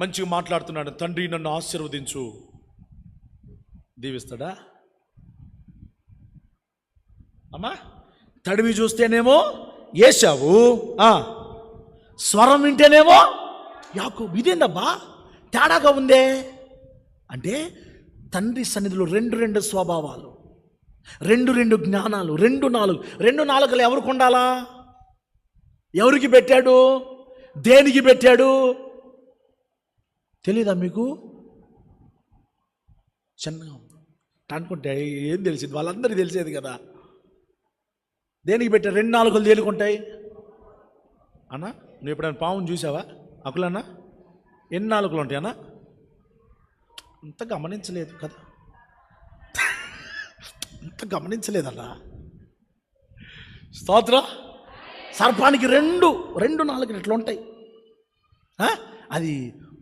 మంచిగా మాట్లాడుతున్నాడు. తండ్రి నన్ను ఆశీర్వదించు. దీవిస్తాడా? అమ్మా తడివి చూస్తేనేమో ఏసావు స్వరం వింటేనేమో యాకు ఇదేందబ్బా? తేడాగా ఉందే? అంటే తండ్రి సన్నిధిలో రెండు రెండు స్వభావాలు రెండు రెండు జ్ఞానాలు రెండు నాలుగు. రెండు నాలుగులు ఎవరికి ఉండాలా? ఎవరికి పెట్టాడు? దేనికి పెట్టాడు? తెలీదా మీకు? చిన్నగా ఉంది. అనుకుంటే ఏం తెలిసింది? వాళ్ళందరికీ తెలిసేది కదా. దేనికి పెట్టారు? రెండు నాలుగులు తేలుకుంటాయి. అన్నా నువ్వు ఎప్పుడైనా పావును చూసావా? అకులన్నా ఎన్ని నాలుగులు ఉంటాయి అన్నా? అంత గమనించలేదు కదా. అంత గమనించలేదన్నా. స్తోత్ర. సర్పానికి రెండు రెండు నాలుగు ఇట్లా ఉంటాయి అది